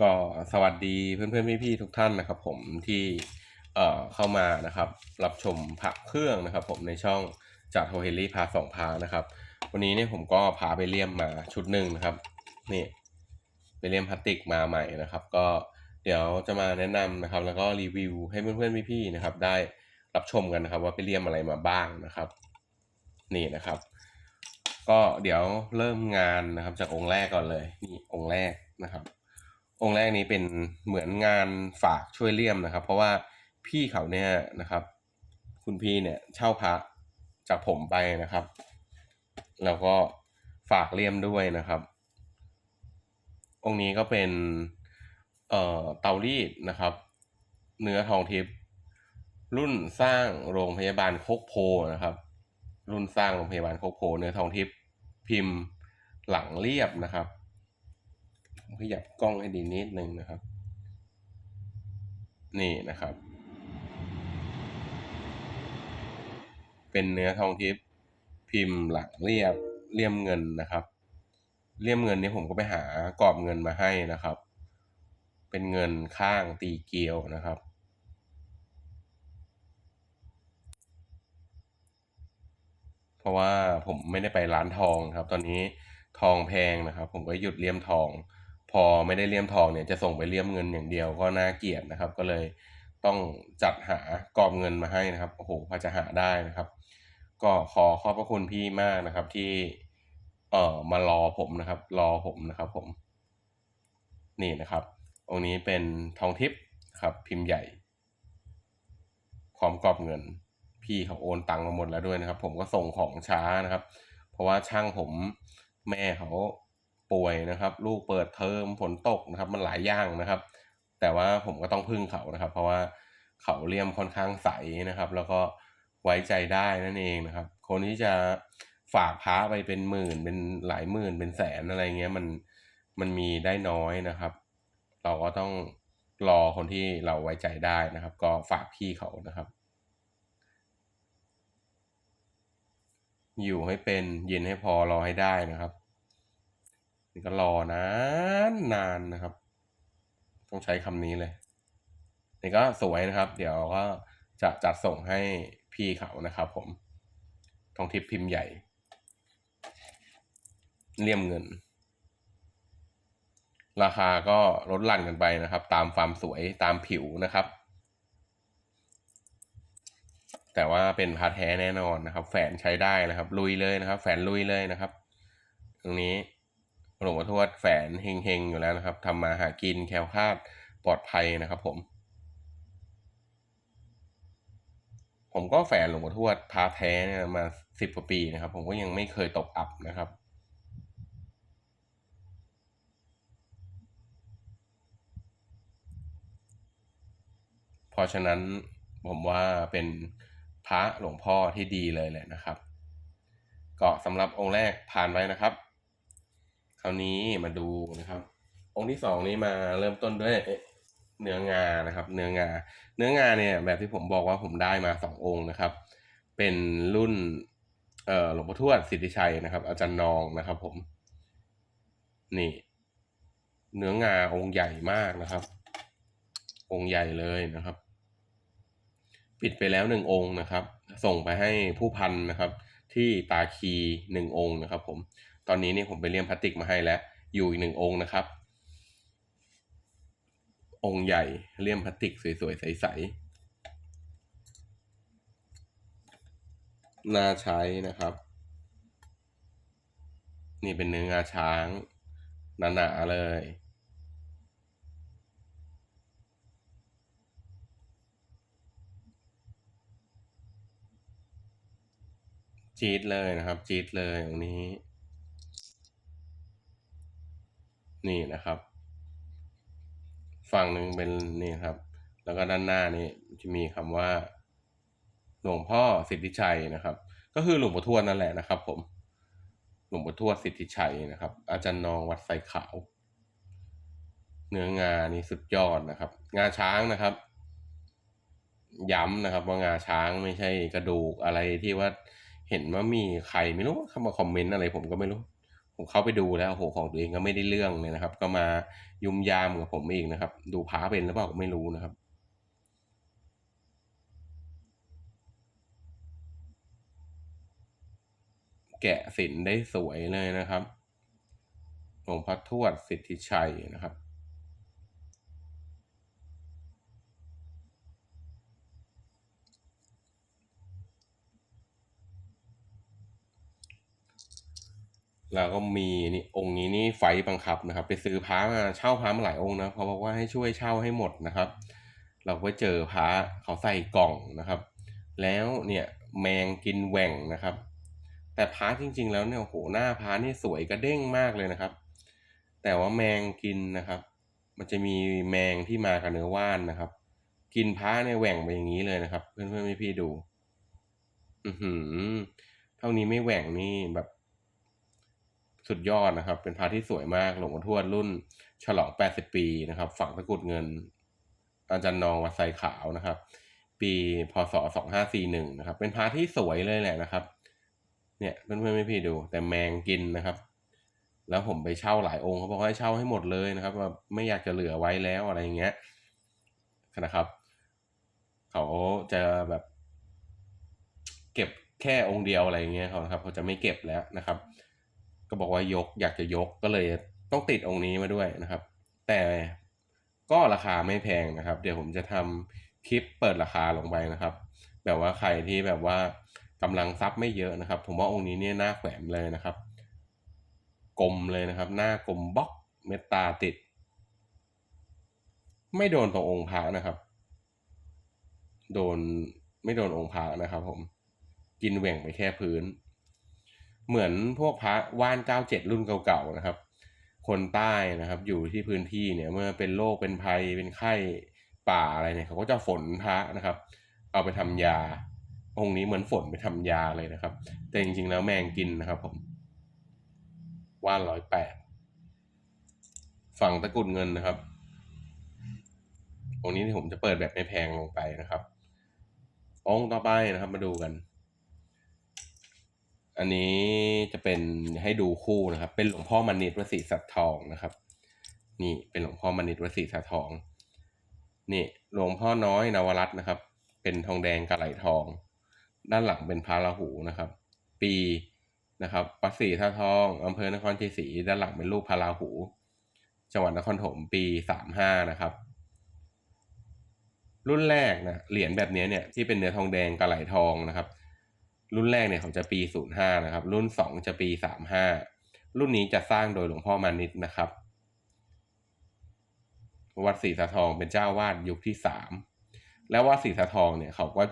ก็สวัสดีเพื่อนๆพี่ๆทุกท่านนะครับ ผมที่เอ่อเข้ามานะครับ รับชมพระเครื่องนะครับ ผมในช่องจากโทเฮลี่พาสองพานะครับ วันนี้เนี่ยผมก็พาไปเลี่ยมมาชุดหนึ่งนะครับนี่ไปเลี่ยมพลาสติกมาใหม่นะครับ ก็เดี๋ยวจะมาแนะนำนะครับ แล้วก็รีวิวให้เพื่อนๆพี่ๆนะครับ ได้รับชมกันนะครับ ว่าไปเลี่ยมอะไรมาบ้างนะครับ นี่นะครับ ก็เดี๋ยวเริ่มงานนะครับ จากองค์แรกก่อนเลย นี่องค์แรกนะครับ องค์แรกนี้เป็นเหมือนงานฝากช่วยเลี่ยมนะครับ เพราะว่าพี่เขาเนี่ยนะครับ คุณพี่เนี่ยเช่าพระจากผมไปนะครับ แล้วก็ฝากเลี่ยมด้วยนะครับ องค์นี้ก็เป็นเอ่อเตารีดนะครับ เนื้อทองทิพย์รุ่นสร้างโรงพยาบาลโคกโพนะครับ รุ่นสร้างโรงพยาบาลโคกโพเนื้อทองทิพย์พิมพ์หลังเรียบนะครับ ขยับกล้องให้ดีนิดนึงนะครับ นี่นะครับ เป็นเนื้อทองทิพย์พิมพ์หลังเรียบเลี่ยมเงินนะครับ เลี่ยมเงินนี้ผมก็ไปหากรอบเงินมาให้นะครับ เป็นเงินข้างตีเกลียวนะครับเพราะว่าผมไม่ได้ไปร้านทองครับ ตอนนี้ทองแพงนะครับ ผมก็หยุดเลี่ยมทอง พอไม่ได้เลี่ยมทองเนี่ยจะส่งไปเลี่ยมเงินอย่างเดียวก็น่าเกลียดนะครับ ก็เลยต้องจัดหากรอบเงินมาให้นะครับโอ้โหพอจะหาได้นะครับ ก็ขอขอบพระคุณพี่มากนะครับที่เอ่อมารอผมนะครับ รอผมนะครับผม นี่นะครับองค์นี้เป็นทองทิพย์ครับพิมพ์ใหญ่พร้อมกรอบเงิน พี่เขาโอนตังมาหมดแล้วด้วยนะครับ ผมก็ส่งของช้านะครับ เพราะว่าช่างผมแม่เขา ป่วยนะครับ ลูกเปิดเทอมฝนตกนะครับ มันหลายอย่างนะครับ แต่ว่าผมก็ต้องพึ่งเขานะครับ เพราะว่าเขาเลี่ยมค่อนข้างใสนะครับ แล้วก็ไว้ใจได้นั่นเองนะครับ คนที่จะฝากพระไปเป็นหมื่นเป็นหลายหมื่นเป็นแสนอะไรเงี้ยมันมันมีได้น้อยนะครับ เราก็ต้องรอคนที่เราไว้ใจได้นะครับ ก็ฝากพี่เขานะครับ อยู่ให้เป็นเย็นให้พอรอให้ได้นะครับ นี่ก็รอนานนานนะครับ ต้องใช้คำนี้เลย นี่ก็สวยนะครับ เดี๋ยวก็จะจัดส่งให้พี่เขานะครับ ผมทองทิพย์พิมพ์ใหญ่ เลี่ยมเงิน ราคาก็ลดหลั่นกันไปนะครับ ตามความสวยตามผิวนะครับ แต่ว่าเป็นพาแท้แน่นอนนะครับ แฝนใช้ได้นะครับ ลุยเลยนะครับ แฝนลุยเลยนะครับ ตรงนี้ หลวงพ่อทวดแฝนเฮงๆ อยู่แล้วนะครับทำมาหากินแคล้วคลาดปลอดภัยนะครับผม ผมก็แฝนหลวงพ่อทวดพาแท้เนี่ยมาสิบกว่าปีนะครับ ผมก็ยังไม่เคยตกอับนะครับเพราะฉะนั้นผมว่าเป็นพระหลวงพ่อที่ดีเลยแหละนะครับ ก็สำหรับองค์แรกผ่านไปนะครับ คราวนี้มาดูนะครับ องค์ที่สองนี้มาเริ่มต้นด้วยเนื้องานะครับ เนื้องา เนื้องาเนี่ยแบบที่ผมบอกว่าผมได้มาสององค์นะครับ เป็นรุ่นเอ่อหลวงพ่อทวดสิทธิชัยนะครับ อาจารย์นองนะครับ ผม นี่ เนื้องาองค์ใหญ่มากนะครับ องค์ใหญ่เลยนะครับ ปิดไปแล้วหนึ่งองค์นะครับ ส่งไปให้ผู้พันนะครับ ที่ตาคีหนึ่งองค์นะครับ ผม ตอนนี้นี่ผมไปเลี่ยมพลาสติกมาให้แล้ว อยู่อีกหนึ่งองค์นะครับ องค์ใหญ่เลี่ยมพลาสติกสวยๆ ใสๆ น่าใช้นะครับ นี่เป็นเนื้องาช้างหนาๆเลยจี๊ดเลยนะครับจี๊ดเลยตรงนี้ นี่นะครับ ฝั่งหนึ่งเป็นนี่ครับ แล้วก็ด้านหน้านี่จะมีคำว่า หลวงพ่อสิทธิชัยนะครับ ก็คือหลวงปู่ทวดนั่นแหละนะครับ ผม หลวงปู่ทวดสิทธิชัยนะครับ อาจารย์นองวัดไซขาว เนื้องานี่สุดยอดนะครับ งาช้างนะครับ ย้ำนะครับ ว่างาช้างไม่ใช่กระดูกอะไรที่ว่าเห็นว่ามีใครไม่รู้เข้ามาคอมเมนต์อะไรผมก็ไม่รู้ ผมเข้าไปดูแล้วโอ้โหของตัวเองก็ไม่ได้เรื่องเลยนะครับ ก็มายุมยามกับผมเองนะครับ ดูพาเป็นหรือเปล่าก็ไม่รู้นะครับแกะสินได้สวยเลยนะครับหลวงพ่อทวดสิทธิชัยนะครับ แล้วก็มีนี่องค์นี้นี่ไฟบังคับนะครับ ไปซื้อพระมาเช่าพระมาหลายองค์นะเขาบอกว่าให้ช่วยเช่าให้หมดนะครับ เราก็เจอพระเขาใส่กล่องนะครับ แล้วเนี่ยแมงกินแหว่งนะครับ แต่พระจริง ๆ แล้วเนี่ยโหหน้าพระนี่สวยกระเด้งมากเลยนะครับ แต่ว่าแมงกินนะครับ มันจะมีแมงที่มากับเนื้อว่านนะครับ กินพระเนี่ยแหว่งไปอย่างนี้เลยนะครับ เพื่อนๆพี่ๆดู อือหือเท่านี้ไม่แหว่งนี่แบบ สุดยอดนะครับ เป็นพระที่สวยมากหลวงพ่อทวดรุ่น ฉลอง 80 ปีนะครับ ฝังตะกุดเงิน อาจารย์นองวัดไซขาวนะครับ ปีพศ 2541 นะครับ เป็นพระที่สวยเลยแหละนะครับ เนี่ยเพื่อนๆไม่พี่ดู แต่แมงกินนะครับ แล้วผมไปเช่าหลายองค์เขาบอกให้เช่าให้หมดเลยนะครับว่าไม่อยากจะเหลือไว้แล้วอะไรอย่างเงี้ยนะครับเขาจะแบบ เก็บแค่องค์เดียวอะไรอย่างเงี้ยเขาครับเขาจะไม่เก็บแล้วนะครับ ก็บอกว่ายกอยากจะยกก็เลยต้องติดองค์นี้มาด้วยนะครับ แต่ก็ราคาไม่แพงนะครับ เดี๋ยวผมจะทำคลิปเปิดราคาลงไปนะครับ แบบว่าใครที่แบบว่ากำลังทรัพย์ไม่เยอะนะครับ ผมว่าองค์นี้เนี่ยน่าแขวนเลยนะครับ กลมเลยนะครับ หน้ากลมบล็อกเมตตาติด ไม่โดนตรงองค์พระนะครับ โดนไม่โดนองค์พระนะครับ ผมกินแหว่งไปแค่พื้น เหมือนพวกพระว่านเก้าเจ็ดรุ่นเก่าๆนะครับ คนใต้นะครับ อยู่ที่พื้นที่เนี่ยเมื่อเป็นโรคเป็นภัยเป็นไข้ป่าอะไรเนี่ยเขาก็จะฝนพระนะครับ เอาไปทำยา องค์นี้เหมือนฝนไปทำยาเลยนะครับ แต่จริงๆแล้วแมงกินนะครับผมว่านร้อยแปดฝั่งตะกุดเงินนะครับองค์นี้ที่ผมจะเปิดแบบไม่แพงลงไปนะครับ องค์ต่อไปนะครับมาดูกัน อันนี้จะเป็นให้ดูคู่นะครับ เป็นหลวงพ่อมณิตวสีสัตทองนะครับ นี่เป็นหลวงพ่อมณิตวสีสัตทอง นี่หลวงพ่อน้อยนวรัตน์นะครับ เป็นทองแดงกระไหลทอง ด้านหลังเป็นพระราหูนะครับ ปีนะครับวัดศรีท่าทองอำเภอนครชัยศรีด้านหลังเป็นรูปพระราหู จังหวัดนครถมปีสามห้านะครับ รุ่นแรกนะเหรียญแบบนี้เนี่ยที่เป็นเนื้อทองแดงกระไหลทองนะครับ รุ่นแรกเนี่ยเขาจะปีศูนย์ห้านะครับ รุ่นสองจะปีสามห้ารุ่นนี้จะสร้างโดยหลวงพ่อมานิตนะครับ วัดศรีสะทองเป็นเจ้าวาดยุคที่สามแล้ววัดศรีสะทองเนี่ยเขาก็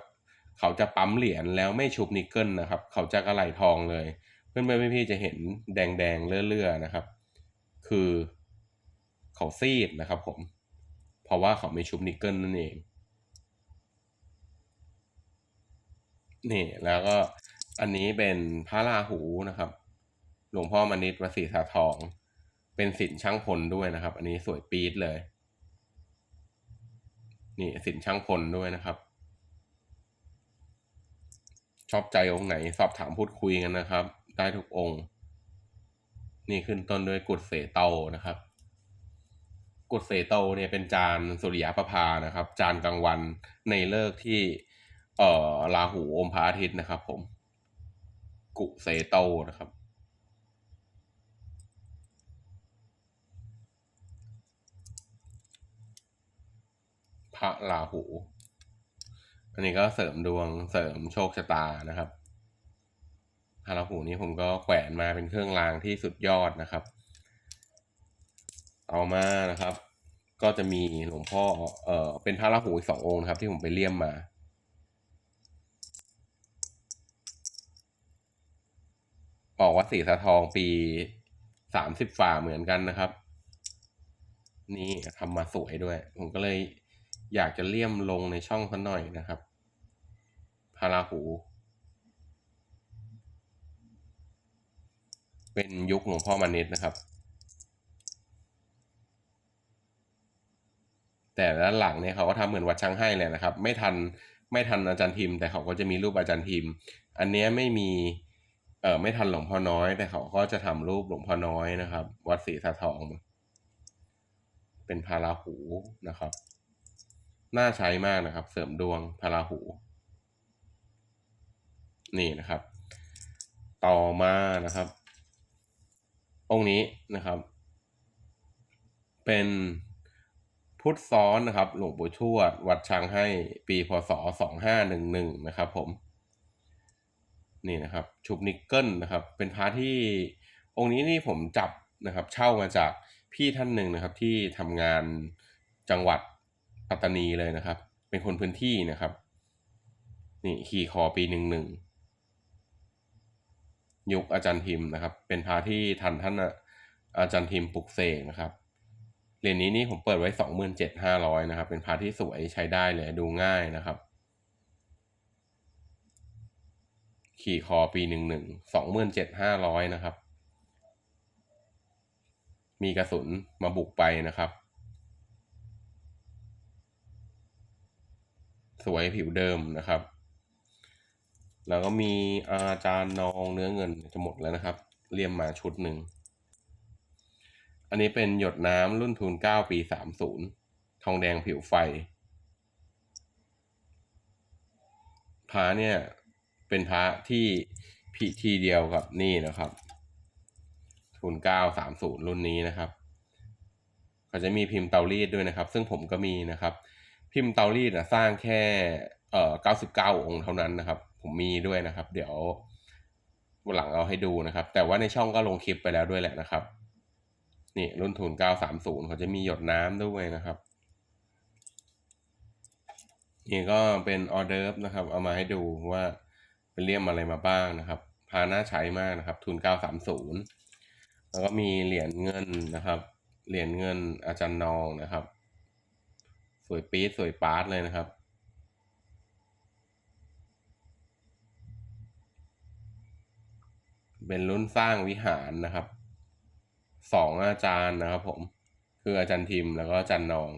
เขาจะปั๊มเหรียญแล้วไม่ชุบนิกเกิลนะครับ เขาจะกระไหลทองเลย เพื่อนๆพี่ๆจะเห็นแดงๆเลื่อๆนะครับ คือเขาซีดนะครับผม เพราะว่าเขาไม่ชุบนิกเกิลนั่นเอง นี่แล้วก็อันนี้เป็นพระราหูนะครับ หลวงพ่อมณิตวสีสาทอง เป็นสินช่างพลด้วยนะครับ อันนี้สวยปี๊ดเลย นี่สินช่างพลด้วยนะครับ ชอบใจองค์ไหนสอบถามพูดคุยกันนะครับ ได้ทุกองค์ นี่ขึ้นต้นด้วยกุดเสเตานะครับ กุดเสเตาเนี่ยเป็นจานสุริยะประภานะครับ จานกลางวันในเลิกที่ เอ่อราหูอมพระอาทิตย์นะครับ ผม กุเสโตนะครับ พระราหู อันนี้ก็เสริมดวงเสริมโชคชะตานะครับพระราหูนี้ผมก็แขวนมาเป็นเครื่องรางที่สุดยอดนะครับต่อมานะครับ ก็จะมีหลวงพ่อเอ่อเป็นพระราหูอีกสององค์นะครับ ที่ผมไปเลี่ยมมา ออกวัดศรีสะทองปีสามสิบฝ่าเหมือนกันนะครับ นี่ทำมาสวยด้วย ผมก็เลยอยากจะเลี่ยมลงในช่องสักหน่อยนะครับพาราหู เป็นยุคหลวงพ่อมานิดนะครับ แต่ด้านหลังเนี่ยเขาก็ทำเหมือนวัดช่างให้เลยนะครับ ไม่ทันไม่ทันอาจารย์พิม แต่เขาก็จะมีรูปอาจารย์พิม อันเนี้ยไม่มี เออไม่ทันหลวงพ่อน้อย แต่เขาก็จะทำรูปหลวงพ่อน้อยนะครับ วัดศรีสะทอง เป็นพาราหูนะครับ น่าใช้มากนะครับ เสริมดวงพาราหู นี่นะครับ ต่อมานะครับ องค์นี้นะครับ เป็นพุทธซ้อนนะครับ หลวงปู่ทวด วัดช้างให้ปีพศสองห้าหนึ่งหนึ่งนะครับผม นี่นะครับชุบนิกเกิลนะครับเป็นพระที่องค์นี้นี่ผมจับนะครับเช่ามาจากพี่ท่านหนึ่งนะครับที่ทำงานจังหวัดปัตตานีเลยนะครับ เป็นคนพื้นที่นะครับนี่ขี่คอปีหนึ่งหนึ่งยุคอาจารย์ทิมนะครับ เป็นพระที่ทันท่านอาจารย์ทิมปลุกเสกนะครับเหรียญนี้นี่ผมเปิดไว้สองหมื่นเจ็ดห้าร้อยนะครับ เป็นพระที่สวยใช้ได้เลยดูง่ายนะครับ ขี่คอปีหนึ่งหนึ่งสองหมื่นเจ็ดห้าร้อยนะครับ มีกระสุนมาบุกไปนะครับ สวยผิวเดิมนะครับ แล้วก็มีอาจารย์นองเนื้อเงินจะหมดแล้วนะครับ เรียมมาชุดหนึ่ง อันนี้เป็นหยดน้ำรุ่นทุนเก้าปีสามศูนย์ทองแดงผิวไฟพระเนี่ย เป็นพระที่พิธีเดียวกับนี่นะครับทุนเก้าสามศูนย์รุ่นนี้นะครับเขาจะมีพิมพ์เตารีดด้วยนะครับ ซึ่งผมก็มีนะครับ พิมพ์เตารีดนะสร้างแค่เอ่อเก้าสิบเก้าองค์เท่านั้นนะครับ ผมมีด้วยนะครับ เดี๋ยววันหลังเอาให้ดูนะครับ แต่ว่าในช่องก็ลงคลิปไปแล้วด้วยแหละนะครับ นี่รุ่นทุนเก้าสามศูนย์เขาจะมีหยดน้ำด้วยนะครับนี่ก็เป็นออเดิร์ฟนะครับ เอามาให้ดูว่า เลี่ยมอะไรมาบ้างนะครับ พาน่าใช้มากนะครับ ทุนเก้าสามศูนย์แล้วก็มีเหรียญเงินนะครับ เหรียญเงินอาจารย์นองนะครับ สวยปี๊ดสวยปาร์ตเลยนะครับเป็นรุ่นสร้างวิหารนะครับ สองอาจารย์นะครับผม คืออาจารย์ทิมแล้วก็อาจารย์นอง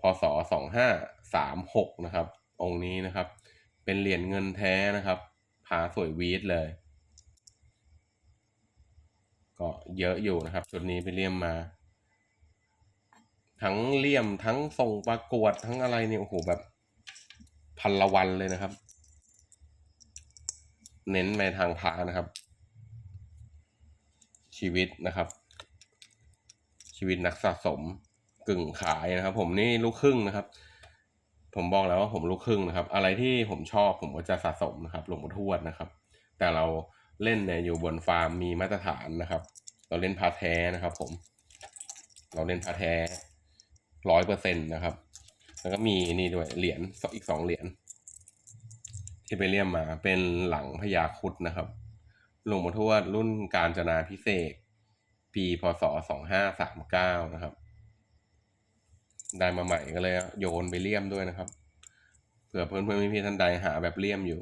พศสองห้าสามหกนะครับ องค์นี้นะครับ เป็นเหรียญเงินแท้นะครับ ผาสวยวีดเลย ก็เยอะอยู่นะครับ ชุดนี้ไปเลี่ยมมา ทั้งเลี่ยมทั้งส่งประกวดทั้งอะไรเนี่ยโอ้โหแบบพันละวันเลยนะครับ เน้นไปทางพานะครับ ชีวิตนะครับ ชีวิตนักสะสมกึ่งขายนะครับ ผมนี่ลูกครึ่งนะครับ ผมบอกแล้วว่าผมลูกครึ่งนะครับ อะไรที่ผมชอบผมก็จะสะสมนะครับหลวงปู่ทวดนะครับ แต่เราเล่นเนี่ยอยู่บนฟาร์มมีมาตรฐานนะครับ เราเล่นพาแท้นะครับ ผม เราเล่นพาแท้ร้อยเปอร์เซ็นต์นะครับ แล้วก็มีนี่ด้วยเหรียญอีกสองเหรียญที่ไปเลี่ยมมาเป็นหลังพญาคุดนะครับหลวงปู่ทวดรุ่นการจนาพิเศษ ปีพศสองห้าสามเก้านะครับ ได้มาใหม่ก็เลยโยนไปเลี่ยมด้วยนะครับ เผื่อเพื่อนเพื่อนพี่ๆท่านใดหาแบบเลี่ยมอยู่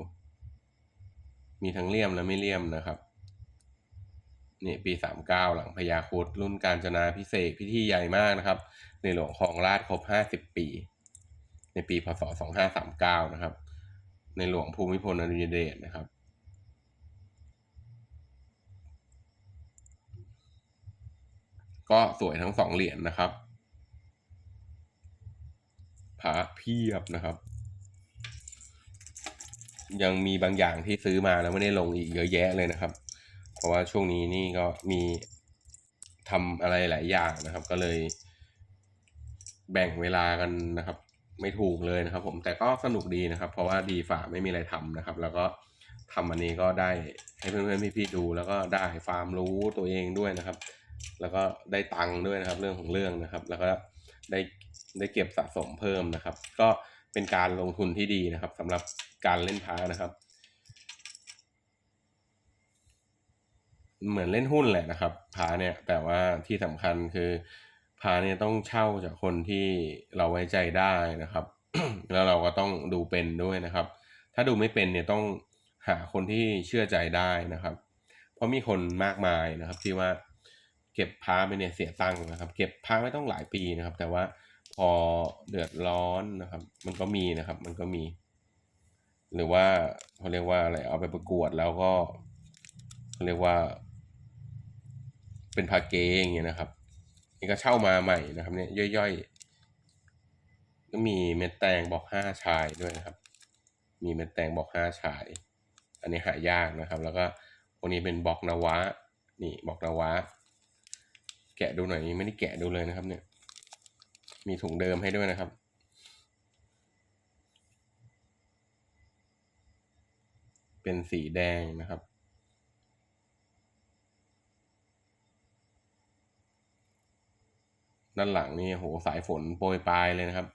มีทั้งเลี่ยมและไม่เลี่ยมนะครับนี่ปีสามเก้าหลังพญาครุดรุ่นการจนาพิเศษพิธีใหญ่มากนะครับ ในหลวงของราชครบห้าสิบปี ในปีพศสองห้าสามเก้านะครับ ในหลวงภูมิพลอดุลยเดชนะครับก็สวยทั้งสองเหรียญนะครับ พระเพียบนะครับ ยังมีบางอย่างที่ซื้อมาแล้วไม่ได้ลงอีกเยอะแยะเลยนะครับ เพราะว่าช่วงนี้นี่ก็มีทำอะไรหลายอย่างนะครับ ก็เลย แบ่งเวลากันนะครับ ไม่ถูกเลยนะครับ ผมแต่ก็สนุกดีนะครับ เพราะว่าดีฝ่าไม่มีอะไรทำนะครับ แล้วก็ทำอันนี้ก็ได้ให้เพื่อนๆพี่ๆดู แล้วก็ได้ฟาร์มรู้ตัวเองด้วยนะครับ แล้วก็ได้ตังค์ด้วยนะครับ เรื่องของเรื่องนะครับ แล้วก็ ได้ได้เก็บสะสมเพิ่มนะครับ ก็เป็นการลงทุนที่ดีนะครับสำหรับการเล่นพานะครับ เหมือนเล่นหุ้นแหละนะครับพาเนี่ยแต่ว่าที่สำคัญคือพาเนี่ยต้องเช่าจากคนที่เราไว้ใจได้นะครับ แล้วเราก็ต้องดูเป็นด้วยนะครับ ถ้าดูไม่เป็นเนี่ยต้องหาคนที่เชื่อใจได้นะครับ เพราะมีคนมากมายนะครับที่ว่า เก็บพาไปเนี่ยเสียตังค์นะครับ เก็บพาไม่ต้องหลายปีนะครับ แต่ว่าพอเดือดร้อนนะครับ มันก็มีนะครับ มันก็มี หรือว่าเขาเรียกว่าอะไรเอาไปประกวดแล้วก็เขาเรียกว่า เป็นพาเกอย่างเงี้ยนะครับนี่ก็เช่ามาใหม่นะครับ เนี่ยย่อยๆ ก็มีเม็ดแตงบอกห้าชายด้วยนะครับ มีเม็ดแตงบอกห้าชาย อันนี้หายากนะครับ แล้วก็วันนี้เป็นบอกนาวะนี่บอกนาวะ แกะดูหน่อยยังไม่ได้แกะดูเลยนะครับ เนี่ย มีถุงเดิมให้ด้วยนะครับ เป็นสีแดงนะครับด้านหลังนี่โหสายฝนโปรยปลายเลยนะครับ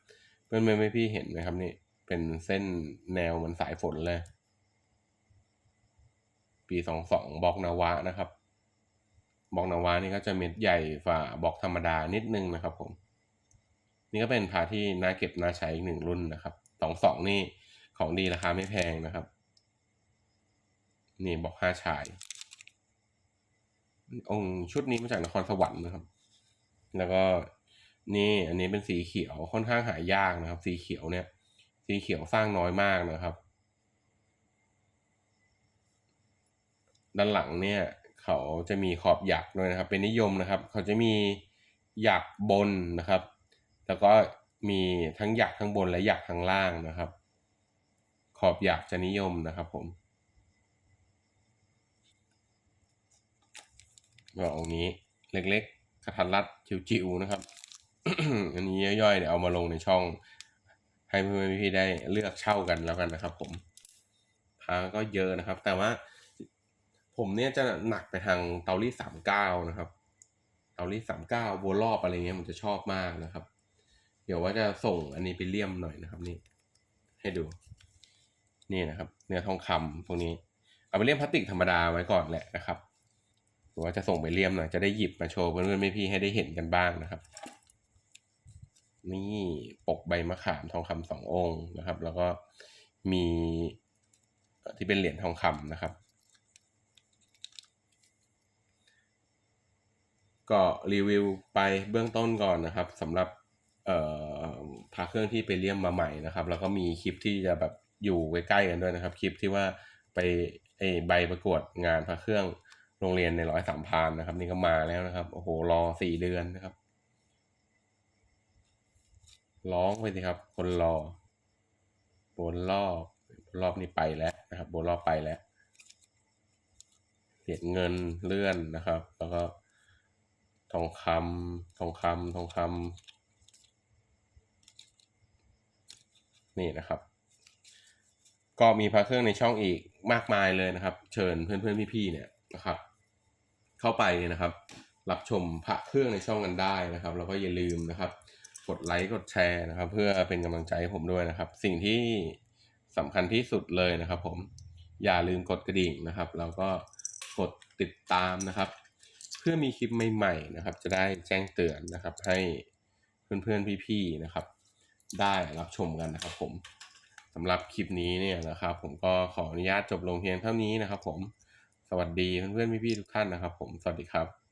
เพื่อนไม่ไม่พี่เห็นไหมครับนี่เป็นเส้นแนวเหมือนสายฝนเลย ปีสองสองบอกนาวะนะครับ บอกนาวะนี่ก็จะเม็ดใหญ่ฝ่าบอกธรรมดานิดนึงนะครับผม นี่ก็เป็นพาที่น่าเก็บน่าใช้อีกหนึ่งรุ่นนะครับสองสองนี่ของดีราคาไม่แพงนะครับ นี่บอกห้าชาย องค์ชุดนี้มาจากนครสวรรค์นะครับ แล้วก็นี่อันนี้เป็นสีเขียวค่อนข้างหายากนะครับ สีเขียวเนี่ย สีเขียวสร้างน้อยมากนะครับ ด้านหลังเนี่ย เขาจะมีขอบหยักด้วยนะครับ เป็นนิยมนะครับ เขาจะมีหยักบนนะครับ แล้วก็มีทั้งหยักข้างบนและหยักข้างล่างนะครับ ขอบหยักจะนิยมนะครับผมก็องนี้เล็กๆกระทัดรัดจิ๋วๆนะครับ อันนี้ย่อยๆเดี๋ยวเอามาลงในช่อง ให้เพื่อนๆพี่ๆได้เลือกเช่ากันแล้วกันนะครับ ผมพาก็เยอะนะครับ แต่ว่า ผมเนี่ยจะหนักไปทางเตารีดสามเก้านะครับ เตารีดสามเก้าบัวรอบอะไรเงี้ยผมจะชอบมากนะครับ เดี๋ยวว่าจะส่งอันนี้ไปเลี่ยมหน่อยนะครับนี่ ให้ดู นี่นะครับ เนื้อทองคำพวกนี้ เอาไปเลี่ยมพลาสติกธรรมดาไว้ก่อนแหละนะครับหรือว่าจะส่งไปเลี่ยมหน่อยจะได้หยิบมาโชว์เพื่อนๆไม่พี่ให้ได้เห็นกันบ้างนะครับ นี่ปกใบมะขามทองคำสององค์นะครับ แล้วก็มีที่เป็นเหรียญทองคำนะครับ ก็รีวิวไปเบื้องต้นก่อนนะครับสำหรับเอ่อพาเครื่องที่ไปเลี่ยมมาใหม่นะครับ แล้วก็มีคลิปที่จะแบบอยู่ใกล้ๆกันด้วยนะครับ คลิปที่ว่าไปไอใบประกวดงานพระเครื่องโรงเรียนในร้อยสามพานนะครับ นี่ก็มาแล้วนะครับโอ้โหรอสี่เดือนนะครับ ร้องไปสิครับ คนรอบนรอบรอบนี้ไปแล้วนะครับบนรอบไปแล้วเหรียเงินเลื่อนนะครับ แล้วก็ ทองคำทองคำทองคำนี่นะครับ ก็มีพระเครื่องในช่องอีกมากมายเลยนะครับ เชิญเพื่อนๆพี่ๆเนี่ยนะครับ เข้าไปนะครับ รับชมพระเครื่องในช่องกันได้นะครับแล้วก็อย่าลืมนะครับ กดไลค์กดแชร์นะครับ เพื่อเป็นกำลังใจให้ผมด้วยนะครับ สิ่งที่สำคัญที่สุดเลยนะครับ ผมอย่าลืมกดกระดิ่งนะครับ แล้วก็กดติดตามนะครับ พื่อมีคลิปใหม่ๆนะครับ จะได้แจ้งเตือนนะครับ ให้เพื่อนๆพี่ๆนะครับ ได้รับชมกันนะครับผมสำหรับคลิปนี้เนี่ยนะครับ ผมก็ขออนุญาตจบลงเพียงเท่านี้นะครับ ผมสวัสดีเพื่อนๆพี่ๆทุกท่านนะครับ ผมสวัสดีครับ